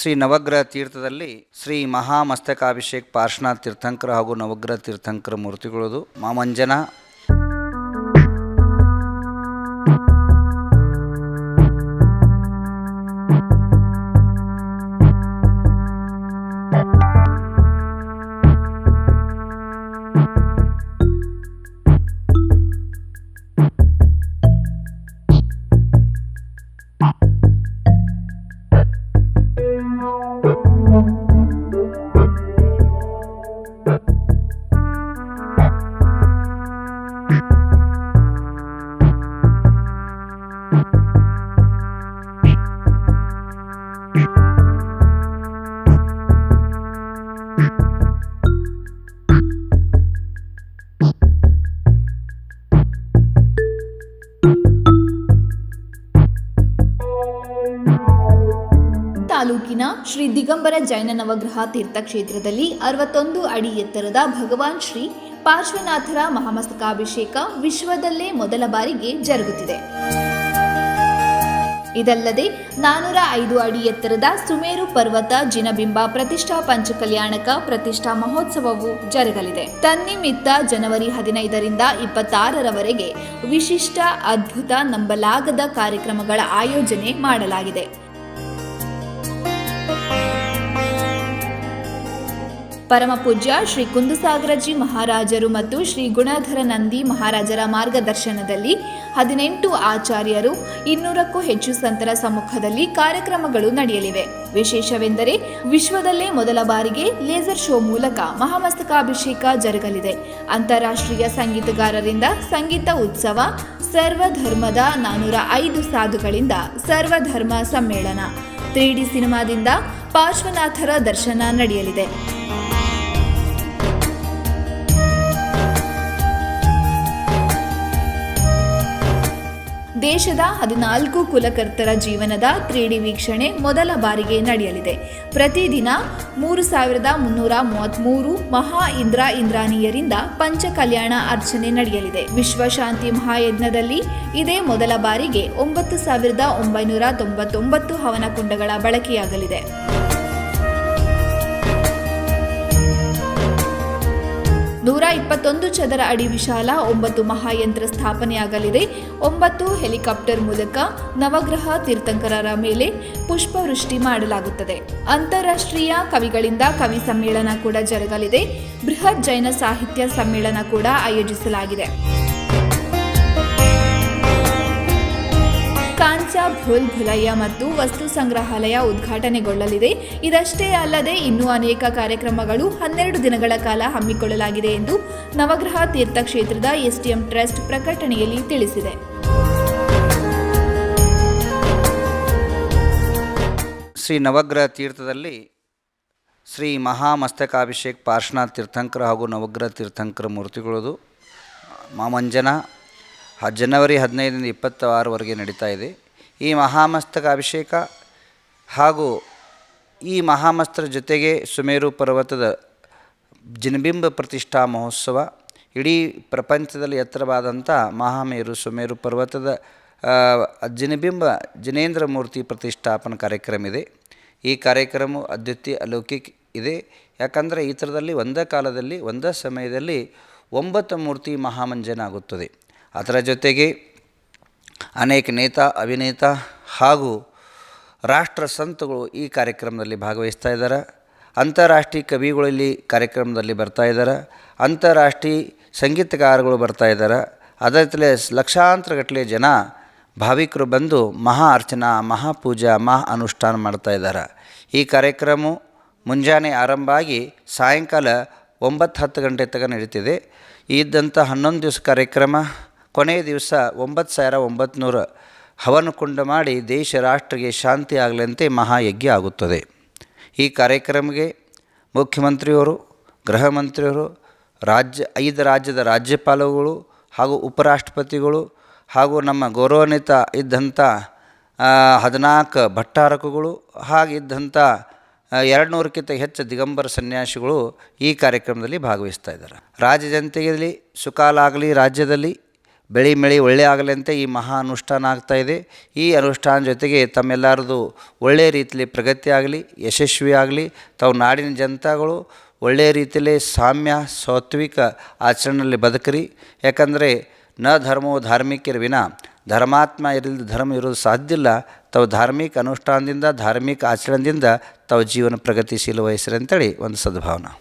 ಶ್ರೀ ನವಗ್ರಹ ತೀರ್ಥದಲ್ಲಿ ಶ್ರೀ ಮಹಾಮಸ್ತಕಾಭಿಷೇಕ್ ಪಾರ್ಶ್ವನಾಥ್ ತೀರ್ಥಂಕರ ಹಾಗೂ ನವಗ್ರಹ ತೀರ್ಥಂಕರ ಮೂರ್ತಿಗಳದು. ಮಾಮಂಜನ. ತಾಲೂಕಿನ ಶ್ರೀ ದಿಗಂಬರ ಜೈನ ನವಗ್ರಹ ತೀರ್ಥಕ್ಷೇತ್ರದಲ್ಲಿ ಅರವತ್ತೊಂದು ಅಡಿ ಎತ್ತರದ ಭಗವಾನ್ ಶ್ರೀ ಪಾರ್ಶ್ವನಾಥರ ಮಹಾಮಸ್ತಕಾಭಿಷೇಕ ವಿಶ್ವದಲ್ಲೇ ಮೊದಲ ಬಾರಿಗೆ ಜರುಗುತ್ತಿದೆ. ಇದಲ್ಲದೆ ನಾನೂರ ಐದು ಅಡಿ ಎತ್ತರದ ಸುಮೇರು ಪರ್ವತ ಜಿನಬಿಂಬ ಪ್ರತಿಷ್ಠಾ ಪಂಚಕಲ್ಯಾಣಕ ಪ್ರತಿಷ್ಠಾ ಮಹೋತ್ಸವವು ಜರುಗಲಿದೆ. ತನ್ನಿಮಿತ್ತ ಜನವರಿ ಹದಿನೈದರಿಂದ ಇಪ್ಪತ್ತಾರರವರೆಗೆ ವಿಶಿಷ್ಟ ಅದ್ಭುತ ನಂಬಲಾಗದ ಕಾರ್ಯಕ್ರಮಗಳ ಆಯೋಜನೆ ಮಾಡಲಾಗಿದೆ. ಪರಮ ಪೂಜ್ಯ ಶ್ರೀ ಕುಂದುಸಾಗರಜಿ ಮಹಾರಾಜರು ಮತ್ತು ಶ್ರೀ ಗುಣಧರ ನಂದಿ ಮಹಾರಾಜರ ಮಾರ್ಗದರ್ಶನದಲ್ಲಿ ಹದಿನೆಂಟು ಆಚಾರ್ಯರು, ಇನ್ನೂರಕ್ಕೂ ಹೆಚ್ಚು ಸಂತರ ಸಮ್ಮುಖದಲ್ಲಿ ಕಾರ್ಯಕ್ರಮಗಳು ನಡೆಯಲಿವೆ. ವಿಶೇಷವೆಂದರೆ ವಿಶ್ವದಲ್ಲೇ ಮೊದಲ ಬಾರಿಗೆ ಲೇಸರ್ ಶೋ ಮೂಲಕ ಮಹಾಮಸ್ತಕಾಭಿಷೇಕ ಜರುಗಲಿದೆ. ಅಂತಾರಾಷ್ಟ್ರೀಯ ಸಂಗೀತಗಾರರಿಂದ ಸಂಗೀತ ಉತ್ಸವ, ಸರ್ವಧರ್ಮದ ನಾನೂರ ಐದು ಸಾಧುಗಳಿಂದ ಸರ್ವಧರ್ಮ ಸಮ್ಮೇಳನ ತ್ರೀ ಡಿ ಸಿನಿಮಾದಿಂದ ಪಾರ್ಶ್ವನಾಥರ ದರ್ಶನ ನಡೆಯಲಿದೆ. ದೇಶದ ಹದಿನಾಲ್ಕು ಕುಲಕರ್ತರ ಜೀವನದ ತ್ರೀಡಿ ವೀಕ್ಷಣೆ ಮೊದಲ ಬಾರಿಗೆ ನಡೆಯಲಿದೆ. ಪ್ರತಿದಿನ ಮೂರು ಸಾವಿರದ ಮುನ್ನೂರ ಮೂವತ್ತ್ಮೂರು ಮಹಾ ಇಂದ್ರ ಇಂದ್ರಾಣಿಯರಿಂದ ಪಂಚ ಕಲ್ಯಾಣ ಅರ್ಚನೆ ನಡೆಯಲಿದೆ. ವಿಶ್ವಶಾಂತಿ ಮಹಾಯಜ್ಞದಲ್ಲಿ ಇದೇ ಮೊದಲ ಬಾರಿಗೆ ಒಂಬತ್ತು ಸಾವಿರದ ಒಂಬೈನೂರ ತೊಂಬತ್ತೊಂಬತ್ತು ಹವನ ಕುಂಡಗಳ ಬಳಕೆಯಾಗಲಿದೆ. ನೂರ ಇಪ್ಪತ್ತೊಂದು ಚದರ ಅಡಿ ವಿಶಾಲ, ಒಂಬತ್ತು ಮಹಾಯಂತ್ರ ಸ್ಥಾಪನೆಯಾಗಲಿದೆ. ಒಂಬತ್ತು ಹೆಲಿಕಾಪ್ಟರ್ ಮೂಲಕ ನವಗ್ರಹ ತೀರ್ಥಂಕರರ ಮೇಲೆ ಪುಷ್ಪವೃಷ್ಟಿ ಮಾಡಲಾಗುತ್ತದೆ. ಅಂತಾರಾಷ್ಟ್ರೀಯ ಕವಿಗಳಿಂದ ಕವಿ ಸಮ್ಮೇಳನ ಕೂಡ ಜರುಗಲಿದೆ. ಬೃಹತ್ ಜೈನ ಸಾಹಿತ್ಯ ಸಮ್ಮೇಳನ ಕೂಡ ಆಯೋಜಿಸಲಾಗಿದೆ. ಕಾಂಚಾ ಭುಲ್ ಭುಲಯ್ಯ ಮತ್ತು ವಸ್ತು ಸಂಗ್ರಹಾಲಯ ಉದ್ಘಾಟನೆಗೊಳ್ಳಲಿದೆ. ಇದಷ್ಟೇ ಅಲ್ಲದೆ ಇನ್ನೂ ಅನೇಕ ಕಾರ್ಯಕ್ರಮಗಳು ಹನ್ನೆರಡು ದಿನಗಳ ಕಾಲ ಹಮ್ಮಿಕೊಳ್ಳಲಾಗಿದೆ ಎಂದು ನವಗ್ರಹ ತೀರ್ಥಕ್ಷೇತ್ರದ ಎಸ್ಟಿಎಂ ಟ್ರಸ್ಟ್ ಪ್ರಕಟಣೆಯಲ್ಲಿ ತಿಳಿಸಿದೆ. ಶ್ರೀ ನವಗ್ರಹ ತೀರ್ಥದಲ್ಲಿ ಶ್ರೀ ಮಹಾಮಸ್ತಕಾಭಿಷೇಕ್ ಪಾರ್ಶ್ವನಾಥ್ ತೀರ್ಥಂಕರ ಹಾಗೂ ನವಗ್ರಹ ತೀರ್ಥಂಕರ ಮೂರ್ತಿಗಳದು, ಮಾಮಂಜನ ಜನವರಿ ಹದಿನೈದರಿಂದ ಇಪ್ಪತ್ತಾರವರೆಗೆ ನಡೀತಾ ಇದೆ. ಈ ಮಹಾಮಸ್ತಕ ಅಭಿಷೇಕ ಹಾಗೂ ಈ ಮಹಾಮಸ್ತರ ಜೊತೆಗೆ ಸುಮೇರು ಪರ್ವತದ ಜಿನಬಿಂಬ ಪ್ರತಿಷ್ಠಾ ಮಹೋತ್ಸವ, ಇಡೀ ಪ್ರಪಂಚದಲ್ಲಿ ಎತ್ತರವಾದಂಥ ಮಹಾಮೇರು ಸುಮೇರು ಪರ್ವತದ ಜಿನಬಿಂಬ ಜಿನೇಂದ್ರ ಮೂರ್ತಿ ಪ್ರತಿಷ್ಠಾಪನ ಕಾರ್ಯಕ್ರಮ ಇದೆ. ಈ ಕಾರ್ಯಕ್ರಮ ಅದ್ವಿತೀಯ ಅಲೌಕಿಕ ಇದೆ. ಯಾಕಂದರೆ ಈ ಥರದಲ್ಲಿ ಒಂದೇ ಕಾಲದಲ್ಲಿ, ಒಂದೇ ಸಮಯದಲ್ಲಿ ಒಂಬತ್ತು ಮೂರ್ತಿ ಮಹಾಮಂಜನ ಆಗುತ್ತದೆ. ಅದರ ಜೊತೆಗೆ ಅನೇಕ ನೇತಾ, ಅಭಿನೇತ ಹಾಗೂ ರಾಷ್ಟ್ರ ಸಂತಗಳು ಈ ಕಾರ್ಯಕ್ರಮದಲ್ಲಿ ಭಾಗವಹಿಸ್ತಾ ಇದ್ದಾರೆ ಅಂತಾರಾಷ್ಟ್ರೀಯ ಕವಿಗಳು ಇಲ್ಲಿ ಕಾರ್ಯಕ್ರಮದಲ್ಲಿ ಬರ್ತಾ ಇದ್ದಾರೆ ಅಂತಾರಾಷ್ಟ್ರೀಯ ಸಂಗೀತಗಾರಗಳು ಬರ್ತಾ ಇದ್ದಾರೆ ಅದರತ್ತಲೇ ಲಕ್ಷಾಂತರ ಜನ ಭಾವಿಕರು ಬಂದು ಮಹಾ ಅರ್ಚನಾ ಮಹಾಪೂಜಾ ಮಹಾ ಅನುಷ್ಠಾನ ಮಾಡ್ತಾ ಇದ್ದಾರೆ ಈ ಕಾರ್ಯಕ್ರಮ ಮುಂಜಾನೆ ಆರಂಭ ಆಗಿ ಸಾಯಂಕಾಲ ಒಂಬತ್ತು ಹತ್ತು ಗಂಟೆ ತನಕ ನಡೀತಿದೆ. ಇದ್ದಂಥ ಹನ್ನೊಂದು ದಿವಸ ಕಾರ್ಯಕ್ರಮ ಕೊನೆಯ ದಿವಸ ಒಂಬತ್ತು ಸಾವಿರ ಒಂಬತ್ತು ಹವನಕುಂಡ ಹವನ ಕುಂಡ ಮಾಡಿ ದೇಶ ರಾಷ್ಟ್ರಕ್ಕೆ ಶಾಂತಿ ಆಗಲಂತೆ ಮಹಾಯಜ್ಞ ಆಗುತ್ತದೆ. ಈ ಕಾರ್ಯಕ್ರಮಕ್ಕೆ ಮುಖ್ಯಮಂತ್ರಿಯವರು, ಗೃಹ ಮಂತ್ರಿಯವರು, ರಾಜ್ಯ, ಐದು ರಾಜ್ಯದ ರಾಜ್ಯಪಾಲರುಗಳು ಹಾಗೂ ಉಪರಾಷ್ಟ್ರಪತಿಗಳು ಹಾಗೂ ನಮ್ಮ ಗೌರವಾನ್ವಿತ ಇದ್ದಂಥ ಹದಿನಾಲ್ಕು ಭಟ್ಟಾರಕಗಳು ಹಾಗಿದ್ದಂಥ ಎರಡು ನೂರಕ್ಕಿಂತ ಹೆಚ್ಚು ದಿಗಂಬರ ಸನ್ಯಾಸಿಗಳು ಈ ಕಾರ್ಯಕ್ರಮದಲ್ಲಿ ಭಾಗವಹಿಸ್ತಾ ಇದ್ದಾರೆ. ರಾಜ್ಯ ಜನತೆಯಲ್ಲಿ ಸುಕಾಲ ಆಗಲಿ ರಾಜ್ಯದಲ್ಲಿ ಬೆಳೆ ಮಳೆ ಒಳ್ಳೆ ಆಗಲಿ ಅಂತ ಈ ಮಹಾ ಅನುಷ್ಠಾನ ಆಗ್ತಾಯಿದೆ ಈ ಅನುಷ್ಠಾನ ಜೊತೆಗೆ ತಮ್ಮೆಲ್ಲರದು ಒಳ್ಳೆಯ ರೀತಿಯಲ್ಲಿ ಪ್ರಗತಿ ಆಗಲಿ, ಯಶಸ್ವಿ ಆಗಲಿ, ತಾವು ನಾಡಿನ ಜನತಾಗಳು ಒಳ್ಳೆಯ ರೀತಿಯಲ್ಲಿ ಸಾಮ್ಯ, ಸಾತ್ವಿಕ ಆಚರಣೆಯಲ್ಲಿ ಬದುಕ್ರಿ. ಯಾಕಂದರೆ ನ ಧರ್ಮವು ಧಾರ್ಮಿಕರ ವಿನ. ಧರ್ಮಾತ್ಮ ಇರಲಿಲ್ಲ ಧರ್ಮ ಇರೋದು ಸಾಧ್ಯ ಇಲ್ಲ. ತಾವು ಧಾರ್ಮಿಕ ಅನುಷ್ಠಾನದಿಂದ, ಧಾರ್ಮಿಕ ಆಚರಣೆಯಿಂದ ತಾವು ಜೀವನ ಪ್ರಗತಿಶೀಲ ವಹಿಸ್ರಿ ಅಂತೇಳಿ ಒಂದು ಸದ್ಭಾವನೆ.